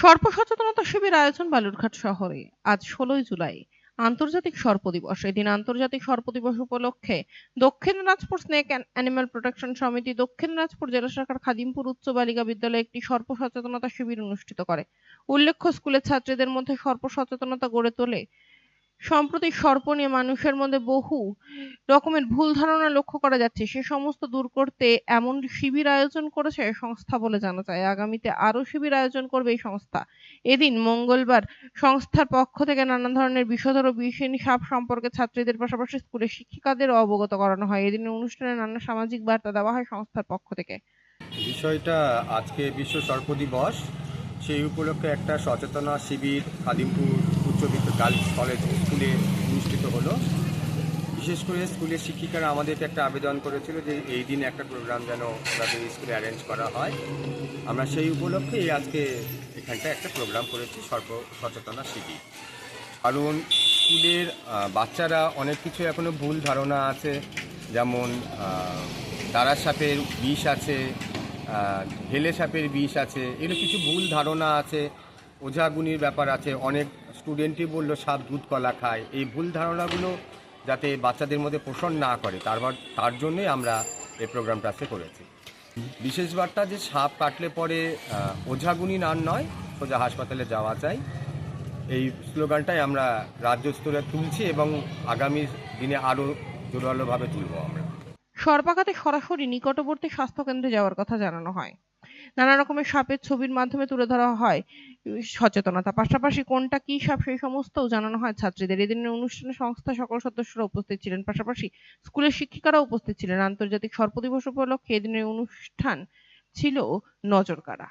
সর্প সচেতনতা শিবির আয়োজন বালুরঘাট শহরে। আজ ষোলোই জুলাই। আন্তর্জাতিক সর্প দিবস। এদিন আন্তর্জাতিক সর্প দিবস উপলক্ষে Dakshin Dinajpur snake and animal protection সমিতি দক্ষিণ দিনাজপুর জেলা শাখার খাদিমপুর উচ্চ বালিকা বিদ্যালয়ে একটি সর্প সচেতনতা শিবির অনুষ্ঠিত করে। উল্লেখ্য, স্কুলের ছাত্রীদের মধ্যে সর্প সচেতনতা গড়ে তোলে সম্প্রতি সর্প নিয়ে মানুষের মধ্যে বহু রকমের ভুল ধারণা লক্ষ্য করা যাচ্ছে। সে সমস্ত দূর করতে এমন শিবির আয়োজন করেছে সংস্থা বলে জানা যায়। আগামীতে আরও শিবির আয়োজন করবে এই সংস্থা। এদিন মঙ্গলবার সংস্থার পক্ষ থেকে নানা ধরনের বিষধর ও বিষহীন সাপ সম্পর্কে ছাত্রীদের পাশাপাশি স্কুলের শিক্ষিকাদেরও অবগত করানো হয়। এদিন অনুষ্ঠানে নানা সামাজিক বার্তা দেওয়া হয় সংস্থার পক্ষ থেকে। বিষয়টা আজকে বিশ্ব সর্প দিবস। সেই উপলক্ষে একটা সচেতনা শিবির, খাদিমপুর উচ্চ বিদ্যালয় কলেজ স্কুলে অনুষ্ঠিত হলো। বিশেষ করে স্কুলের শিক্ষিকারা আমাদেরকে একটা আবেদন করেছিল যে এই দিন একটা প্রোগ্রাম যেন তাদের স্কুলে অ্যারেঞ্জ করা হয়। আমরা সেই উপলক্ষে আজকে এখানটা একটা প্রোগ্রাম করেছি সর্ব সচেতনা শিবির। কারণ স্কুলের বাচ্চারা অনেক কিছু এখনও ভুল ধারণা আছে। যেমন দাঁড়া সাপের বিষ আছে আহ, ঢেলে সাপের বিষ আছে এগুলো কিছু ভুল ধারণা আছে ওঝাগুনির ব্যাপার আছে অনেক স্টুডেন্টই বলল, সাপ দুধ কলা খায়। এই ভুল ধারণাগুলো যাতে বাচ্চাদের মধ্যে পোষণ না করে তারপর তার জন্যই আমরা এই প্রোগ্রামটা আজকে করেছি। বিশেষ বার্তা যে সাপ কাটলে পরে ওঝাগুনি নান নয়, সোজা হাসপাতালে যাওয়া চাই। এই স্লোগানটাই আমরা রাজ্য স্তরে তুলছি এবং আগামী দিনে আরও জোরালোভাবে তুলব আমরা। সর্পাঘাতে সরাসরি নিকটবর্তী স্বাস্থ্যকেন্দ্রে যাওয়ার কথা জানানো হয়। নানা রকমের সাপের ছবির মাধ্যমে তুলে ধরা হয় সচেতনতা। পাশাপাশি কোনটা কি সাপ সেই সমস্তও জানানো হয় ছাত্রীদের। এদিনের অনুষ্ঠানে সংস্থা সকল সদস্যরা উপস্থিত ছিলেন। পাশাপাশি স্কুলের শিক্ষিকারা উপস্থিত ছিলেন। আন্তর্জাতিক সর্প দিবস উপলক্ষে এদিনের অনুষ্ঠান ছিল নজরকাড়া।